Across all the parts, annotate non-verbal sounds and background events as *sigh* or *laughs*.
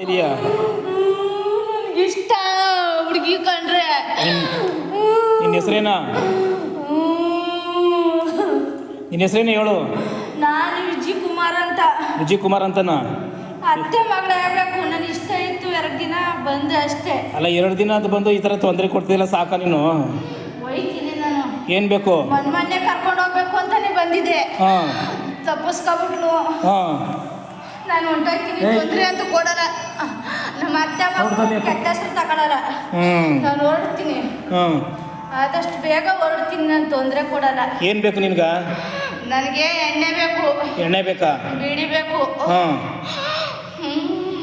ಇದೆಯಾ? ಇಷ್ಟ ಹುಡುಗಿ ಕಂಡ್ರೆ. ನಿನ್ನ ಹೆಸರೇನಾ? ನಿನ್ನ ಹೆಸರೇನು ಹೇಳು? ನಾನು ವಿಜಯ್ ಕುಮಾರ್ ಅಂತ. ವಿಜಯ್ ಕುಮಾರ್ ಅಂತನಾ? ಅತ್ತೆ ಮಗಳ ಆಗ್ಬೇಕು. ನನ್ ಇಷ್ಟ ಇತ್ತು. ಎರಡು ದಿನ ಬಂದೆ ಅಷ್ಟೇ. ಅಲ್ಲ ಎರಡು ದಿನ ಅಂತ ಬಂದು ಈ ಥರ ತೊಂದರೆ ಕೊಡ್ತಿಲ್ಲ ಸಾಕ ನೀನು? ಏನ್ ನಾನು. ಏನು ಬೇಕು? ಮನ್ ಮೊನ್ನೆ ಕರ್ಕೊಂಡು ಹೋಗ್ಬೇಕು ಅಂತಾನೆ ಬಂದಿದ್ದೆ. ಹಾಂ. ತಪ್ಪಿಸ್ಕೊಬಿಟ್ಲು. ಹಾಂ. ನಾನು ಹೊಂಟೋಗ್ತೀನಿ. ತೊಂದರೆ ಅಂತ ಕೊಡಲ್ಲ. ನಮ್ಮ ಅತ್ತೆ ಕೆಟ್ಟ ಹೆಸರು ತಗೊಳಲ್ಲ. ನಾನು ಹೊರಡ್ತೀನಿ. ಆದಷ್ಟು ಬೇಗ ಹೊರಡ್ತೀನಿ ನಾನು ತೊಂದರೆ ಕೊಡಲ್ಲ. ಏನು ಬೇಕು ನಿನ್ಗೆ? ನನಗೆ ಎಣ್ಣೆ ಬೇಕು. ಎಣ್ಣೆ ಬೇಕಾ? ಬೀಡಿ ಬೇಕು. ಹಾಂ.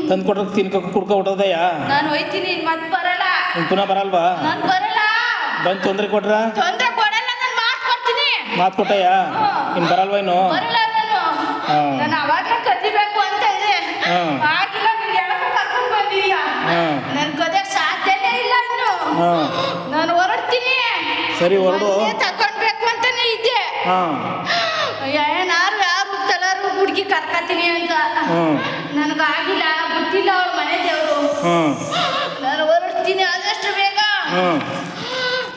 ತಂದು ಕೊಟ್ರೆ ತಿನ್ಕ ಕುಡ್ಕೊ ಹೊಟ್ಟದಯ್ಯ ನಾನು ಹೋಯ್ತೀನಿ ಮತ್ತೆ ಬರಲ್ಲ. ಪುನಃ ಬರಲ್ವಾ? ನಾನು ಬರಲ್ಲ. ಬಂದು ತೊಂದರೆ ಕೊಟ್ರ? ತೊಂದರೆ ಕೊಡಲ್ಲ ನಾನು ಮಾಡ್ಕೊಡ್ತೀನಿ ಮಾತು ಕೊಟ್ಟಯ್ಯ? ಇನ್ನು ಬರಲ್ವಾ ಇನ್ನು? ಬರಲ್ಲ ನಾನು. ನಾನು ಅವಾಗಲೇ ಕದಿಬೇಕು. ಆಗಿಲ್ಲ ನೀನು ಎಳಕ್ಕೆ ಕರ್ಕೊಂಡು ಬಂದಿದ್ಯಾ. ನನ್ ಕದಿಯಕ್ಕೆ ಸಾಧ್ಯನೇ ಇಲ್ಲ ಇನ್ನು. ಹಾಂ. ನಾನು ಹೊರಡ್ತೀನಿ. ಸರಿ ಹೊರಡು. ಮೊನ್ನೆ ತಕೊಂಡ್ಬೇಕು ಅಂತಾನೆ ಇದ್ದೆ. ಹಾಂ. ಏನಾರು ಯಾರು ತಲಾರು ಹುಡುಗಿ ಕರ್ಕತೀನಿ ಅಂತ ಹ್ಞೂ ನನಗಾಗಿಲ್ಲ ಗೊತ್ತಿಲ್ಲ ಅವ್ರ ಮನೆ ದೇವರು ಹ್ಞೂ ನಾನು ಹೊರಡ್ತೀನಿ ಆದಷ್ಟು ಬೇಗ. ಹ್ಞೂ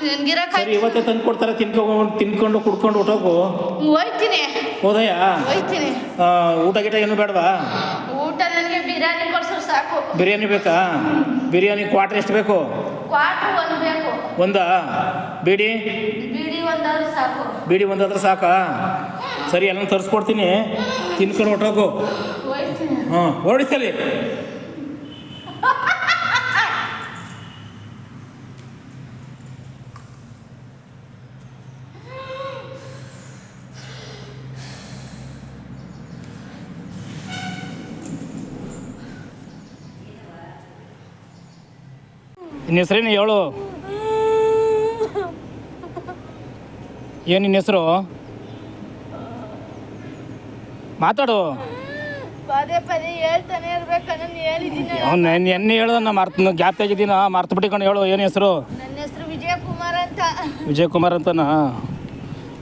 ನನ್ಗಿರಕ ಸರಿ ಇವತ್ತೇ ತಂದು ಕೊಡ್ತಾರೆ ತಿನ್ಕೊಂಡು ತಿನ್ಕೊಂಡು ಕುಡ್ಕೊಂಡು ಹೊಟ್ಟೋಗು ಹೋಯ್ತೀನಿ. ಹೋದಯ್ಯ ಹೋಯ್ತೀನಿ. ಊಟ ಗಿಟ ಏನು ಬೇಡವಾ? ನನಗೆ ಬಿರಿಯಾನಿ ಕೊಡ್ಸೋ ಸಾಕು. ಬಿರಿಯಾನಿ ಬೇಕಾ? ಬಿರಿಯಾನಿ ಕ್ವಾಟ್ರ್ ಎಷ್ಟು ಬೇಕು? ಕ್ವಾಟ್ರು ಒಂದು ಬೇಕು. ಒಂದಾ? ಬೀಡಿ? ಬಿಡಿ ಒಂದಾದ್ರು ಸಾಕು. ಬೀಡಿ ಒಂದಾದ್ರೆ ಸಾಕಾ? ಸರಿ ಎಲ್ಲ ತರಿಸ್ಕೊಡ್ತೀನಿ. ತಿನ್ಕೊಂಡು ಹೊಟ್ಟೋಗು ಹಾಂ ಹೊರಡಿಸಲಿ *laughs* ನಿನ್ನ ಹೆಸರೇನು ಹೇಳು? ಏನು ನಿನ್ನ ಹೆಸರು? ಮಾತಾಡು. ಪದೇ ಪದೇ ಹೇಳ್ತಾನೆ ಹೇಳಿದ್ದೀನಿ ಮರ್ತ ಗ್ಯಾಪ್ ತೆಗಿದ್ದೀನ ಮರ್ತು ಬಿಟ್ಟಿಕೊಂಡು ಹೇಳು ಏನು ಹೆಸರು? ನನ್ನ ಹೆಸರು ವಿಜಯ ಕುಮಾರ್ ಅಂತ. ವಿಜಯ್ ಕುಮಾರ್ ಅಂತನಾ?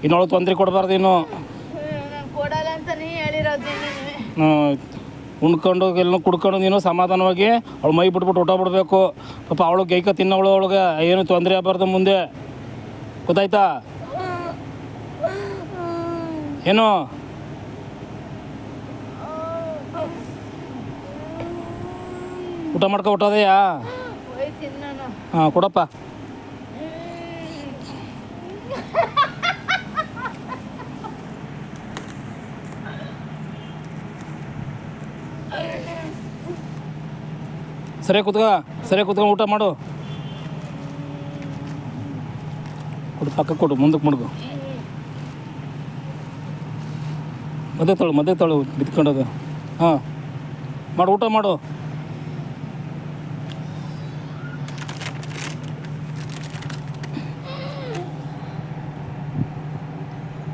ಇನ್ನೊಳು ತೊಂದರೆ ಕೊಡಬಾರ್ದು ಇನ್ನು. ನಾನು ಕೊಡಲ್ಲ ಅಂತಾನೆ ಹೇಳಿರೋದು ನೀನು ಹ್ಮ್, ಉಣ್ಕೊಂಡು ಎಲ್ಲ ಕುಡ್ಕೊಂಡು ನೀನು ಸಮಾಧಾನವಾಗಿ ಅವಳು ಮೈ ಬಿಟ್ಬಿಟ್ಟು ಊಟ ಬಿಡಬೇಕು. ಪಾಪ ಅವಳು ಗೈಕ ತಿನ್ನವಳು ಅವಳಿಗೆ ಏನು ತೊಂದರೆ ಆಗಬಾರ್ದು ಮುಂದೆ. ಗೊತ್ತಾಯ್ತಾ? ಏನು? ಊಟ ಮಾಡ್ಕೊ ಊಟದೆಯಾ ಹಾಂ ಕೊಡಪ್ಪ. ಸರಿ ಕುತ್ಕ, ಸರಿಯಾಗಿ ಕುತ್ಕೊಂಡು ಊಟ ಮಾಡು. ಕೊಡು, ಪಕ್ಕ ಕೊಡು, ಮುಂದಕ್ಕೆ ಮುಡ್ಗು ಮದ್ದೆ ತೊಳು ಮದ್ದೆ ತೊಳು ಬಿತ್ಕೊಂಡದು ಹಾಂ. ಮಾಡು, ಊಟ ಮಾಡು.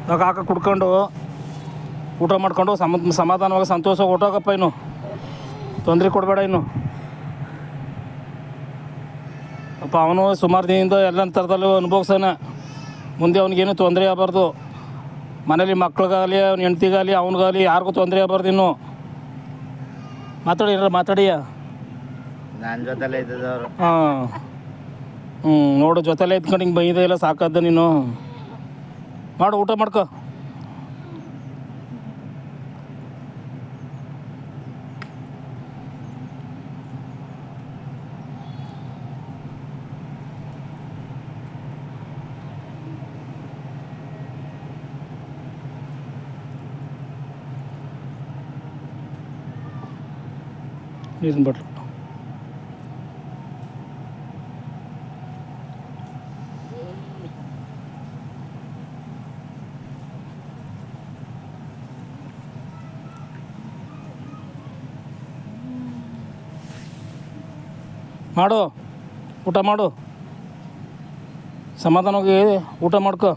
ಇವಾಗ ಹಾಕ ಕುಡ್ಕೊಂಡು, ಊಟ ಮಾಡ್ಕೊಂಡು, ಸಮ ಸಮಾಧಾನವಾಗಿ, ಸಂತೋಷವಾಗಿ ಊಟೋಗಪ್ಪ ಇನ್ನು. ತೊಂದರೆ ಕೊಡಬೇಡ ಇನ್ನು. ಪಾಪ ಅವನು ಸುಮಾರು ದಿನದಿಂದ ಎಲ್ಲ ಥರದಲ್ಲೂ ಅನುಭವಿಸೋಣ ಮುಂದೆ ಅವ್ನಿಗೇನು ತೊಂದರೆ ಆಗಬಾರ್ದು. ಮನೇಲಿ ಮಕ್ಳಿಗಾಗಲಿ ಅವ್ನ ಹೆಂಡ್ತಿಗಾಗಲಿ ಅವ್ನಿಗಾಗಲಿ ಯಾರಿಗೂ ತೊಂದರೆ ಆಗಬಾರ್ದು ಇನ್ನು. ಮಾತಾಡಿ ಏನಾರ ಮಾತಾಡಿಯ? ನನ್ನ ಜೊತೆಲೇ ಇದ್ದದವ್ರು. ಹಾಂ. ಹ್ಞೂ ನೋಡು ಜೊತೆಲೇ ಇದ್ಕೊಂಡು ಹಿಂಗೆ ಬೈದೆಲ್ಲ ಇಲ್ಲ ಸಾಕಾದ ನೀನು. ಮಾಡು ಊಟ ಮಾಡ್ಕೊ. ನೀರಿನ ಬಾಟ್ಲು. ಮಾಡು ಊಟ ಮಾಡು. ಸಮಾಧಾನವಾಗಿ ಊಟ ಮಾಡ್ಕೊ.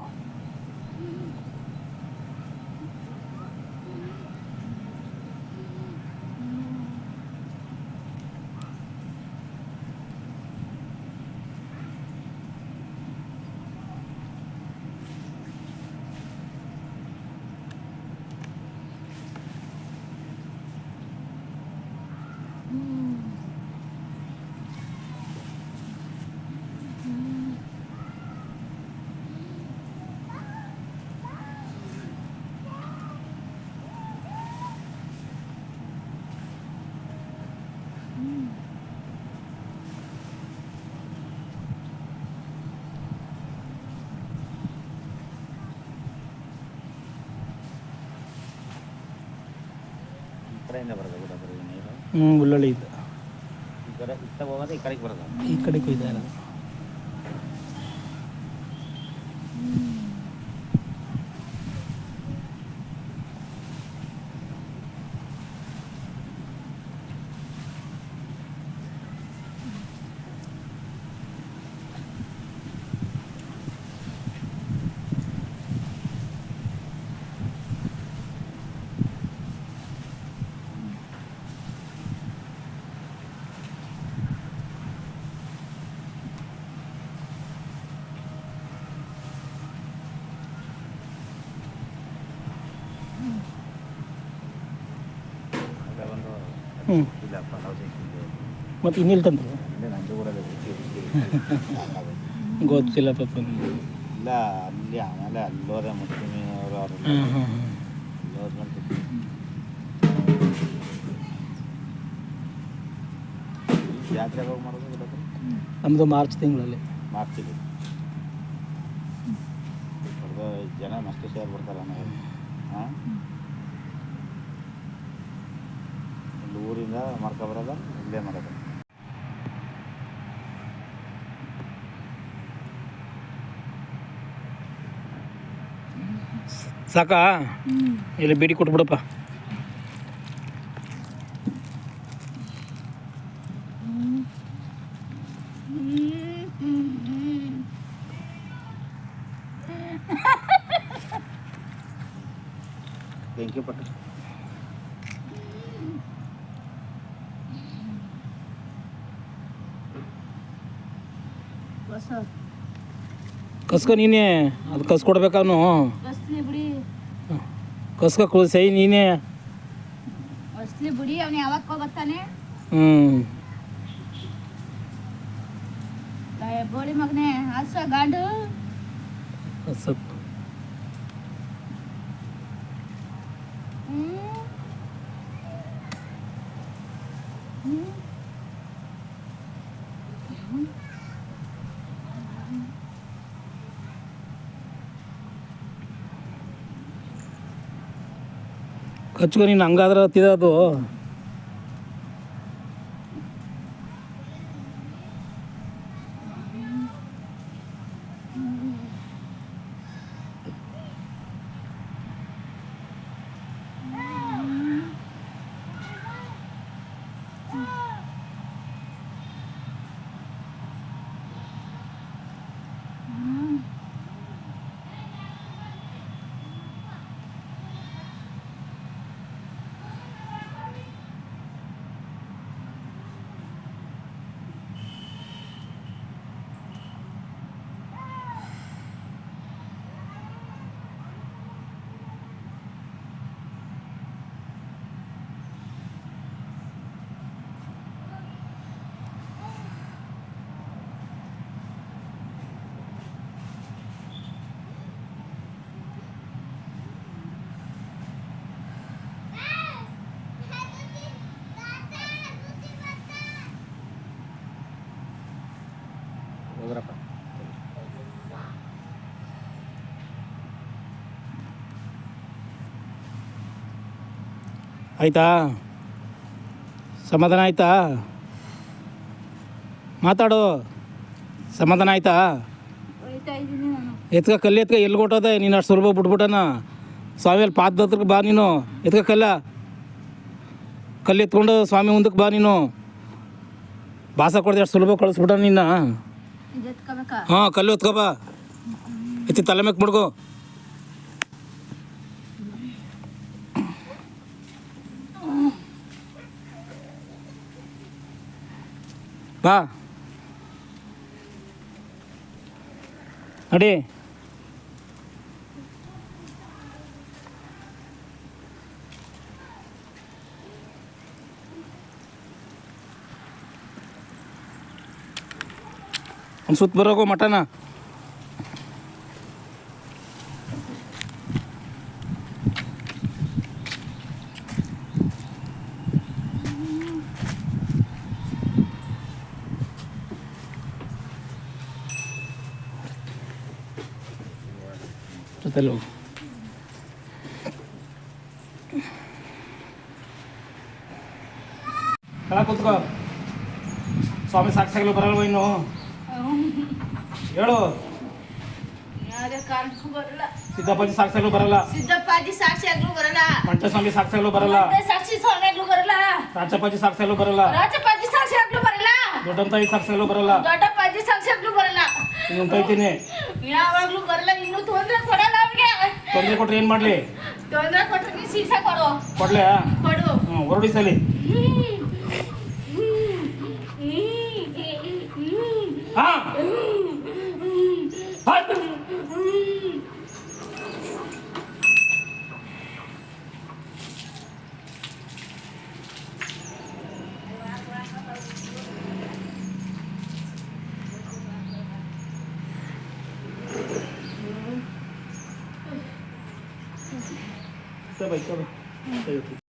ಕಡೆಯಿಂದ ಬರೋದು ಗುಡಬರಿಗೆ ನೀರು? ಹ್ಞೂ ಉಳ್ಳಳ್ಳಿಯಿಂದ ಈ ಕಡೆ ಇತ್ತ ಹೋಗೋದು ಈ ಕಡೆಗೆ ಬರೋದು? ಈ ಕಡೆ ಕೊಯ್ತಾ ಇರೋದು ಅಲ್ಲೇ ಒಂದು ಹ್ಞೂ ಇಲ್ಲ ಪಲಾವ್ ಸಿಕ್ಕಿದೆ ಮತ್ತು ತಂದ್ರು ಇಲ್ಲೇ ಗೊತ್ತಿಲ್ಲ ಪಾಪ. ಇಲ್ಲ ಅಲ್ಲಿ ಆಮೇಲೆ ಅಲ್ಲೋರೆ ಮುಸ್ಲಿಮಿ ಅವರು ಅವ್ರು ಹಾಂ ಹಾಂ ಹಾಂ ಅಲ್ಲೋದ್ಮೇಲೆ ಜಾತ್ರೆ ಮಾಡೋದು ನಮ್ಮದು ಮಾರ್ಚ್ ತಿಂಗಳಲ್ಲಿ. ಮಾರ್ಚಿಗೆ. ಜನ ಮಸ್ತ್ ಸೇರಿ ಬರ್ತಾರ ಹಾಂ ಇಲ್ಲಿ ಊರಿಂದ ಮಾಡ್ಕೊಬರೋದ ಇಲ್ಲೇ ಮಾಡೋದು. ಸಾಕಾ? ಇಲ್ಲಿ ಬೇಡಿ ಕೊಟ್ಬಿಡಪ್ಪ. ಥ್ಯಾಂಕ್ ಯು ಪಟ್ಟು. ಕಸ್ಕೊ ನೀನೇ ಅದು ಕಸ್ಕೊಡ್ಬೇಕು ಅವನು ಹೊಸ್ಲಿ ಬಿಡಿ ಕಸ್ಕೊ ಕು ಸೈ ನೀನೇ. ಅಸ್ಲಿ ಬಿಡಿ ಅವ್ನು ಯಾವಾಗ ಹೋಗತ್ತಾನೆ? ಹ್ಞೂ ಬೋಳಿ ಮಗನೇ ಹಸ ಗಾಂಡು. ಸ್ವಲ್ಪ ಕಚ್ಕೊ ನೀನು ಹಂಗಾದ್ರೆ ಹೋಗ್ರಪ್ಪ ಆಯ್ತಾ? ಸಮಾಧಾನ ಆಯ್ತಾ? ಮಾತಾಡು. ಸಮಾಧಾನ ಆಯ್ತಾ? ಎತ್ಕ ಕಲ್ಲಿ ಎತ್ಕ ಎಲ್ಲಿ ಕೊಟ್ಟೋದೆ? ನೀನು ಅಷ್ಟು ಸುಲಭ ಬಿಟ್ಬಿಟ್ಟನ? ಸ್ವಾಮಿಯಲ್ಲಿ ಪಾದ ಹತ್ರಕ್ಕೆ ಬಾ ನೀನು. ಎತ್ಕ ಕಲ್ಲ? ಕಲ್ಲು ಎತ್ಕೊಂಡು ಸ್ವಾಮಿ ಮುಂದಕ್ಕೆ ಬಾ ನೀನು. ಭಾಸ ಕೊಡ್ದೆ ಅಷ್ಟು ಸುಲಭ ಕಳಿಸ್ಬಿಟ್ಟ ನಿನ್ನ. ಹಾಂ ಕಲ್ಲು ಎತ್ಕೊ ಬಾ. ಎತ್ತಿ ತಲೆ ಮೇಕ್ ಮುಡ್ಕೋ ಬಾ. ನಡಿ. ಒಂದು ಸುತ್ತ ಬರೋಗು ಮಟನ. ಜೊತೆಲಿ ಹೋಗು. ಕೆಳಗೆ ಕೂತ್ಕೋ. ಸ್ವಾಮಿ ಸಾಕ್ಷಿಗಳು ಬರಲ್ವ ಇನ್ನು? ಹೇಳು ಯಾವುದೇ ಕಾರಣಕ್ಕೂ ಬರಲ್ಲ ಸಿದ್ದಪ್ಪಾಜಿ ಸಾಕ್ಷಿಗಳು ಬರಲ್ಲ ಸಿದ್ದಪ್ಪಾಜಿ ಸಾಕ್ಷಿಯಾಗ್ಲೂ ಬರಲ್ಲ ಮಂಟಸ್ವಾಮಿ ಸಾಕ್ಷಿಗಳು ಬರಲ್ಲ ಮತ್ತೆ ಸಾಕ್ಷಿ ಸ್ವಾಮಿಯಾಗ್ಲೂ ಬರಲ್ಲ ರಾಜಪ್ಪಾಜಿ ಸಾಕ್ಷಿಗಳು ಬರಲ್ಲ ರಾಜಪ್ಪಾಜಿ ಸಾಕ್ಷಿಯಾಗ್ಲೂ ಬರಲ್ಲ ದೊಡ್ಡಂತಾಯಿ ಸಾಕ್ಷಿಗಳು ಬರಲ್ಲ ದೊಡ್ಡಪ್ಪಾಜಿ ಸಾಕ್ಷಿಯಾಗ್ಲೂ ಬರಲ್ಲ ನೀನು ಕೈತೀನಿ ಯಾವಾಗ್ಲೂ ಬರಲ್ಲ ಇನ್ನು ತೊಂದ್ರೆ ಕೊಡಲ್ಲ ಅವ್ರಿಗೆ ತೊಂದರೆ ಕೊಟ್ರೆ ಏನು ಮಾಡಲಿ ತೊಂದ್ರೆ ಕೊಟ್ರೆ ನೀ ಸೀಸ ಕೊಡು ಕೊಡ್ಲೆ ಕೊಡು ಹ್ಞೂ ಹೊರಡಿಸಲಿ ಹಾಂ ಆಯ್ತು ಸರ್ ಬೈ ಸರ್